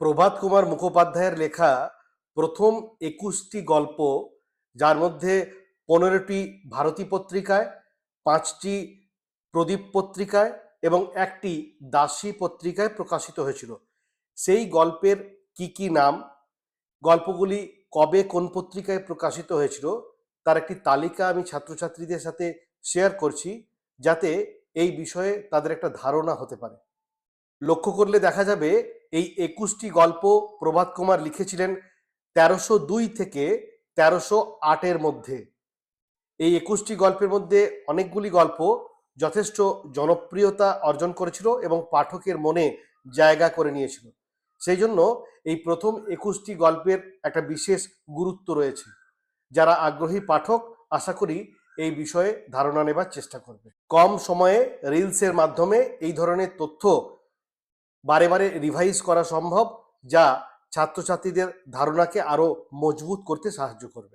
প্রভাত কুমার মুখোপাধ্যায়ের লেখা প্রথম একুশটি গল্প, যার মধ্যে পনেরোটি ভারতী পত্রিকায়, পাঁচটি প্রদীপ পত্রিকায় এবং একটি দাসী পত্রিকায় প্রকাশিত হয়েছিল। সেই গল্পের কি কি নাম, গল্পগুলি কবে কোন পত্রিকায় প্রকাশিত হয়েছিল, তার একটি তালিকা আমি ছাত্রছাত্রীদের সাথে শেয়ার করছি, যাতে এই বিষয়ে তাদের একটা ধারণা হতে পারে। লক্ষ্য করলে দেখা যাবে এই একুশটি গল্প প্রভাত কুমার লিখেছিলেন তেরোশো দুই থেকে তেরোশো আটের মধ্যে। এই একুশটি গল্পের মধ্যে অনেকগুলি গল্প যথেষ্ট জনপ্রিয়তা অর্জন করেছিল এবং পাঠকের মনে জায়গা করে নিয়েছিল। সেই জন্য এই প্রথম একুশটি গল্পের একটা বিশেষ গুরুত্ব রয়েছে। যারা আগ্রহী পাঠক, আশা করি এই বিষয়ে ধারণা নেবার চেষ্টা করবে। কম সময়ে রিলসের মাধ্যমে এই ধরনের তথ্য বারে বারে রিভাইজ করা সম্ভব যা ছাত্রছাত্রীদের ধারণাকে আরও মজবুত করতে সাহায্য করবে।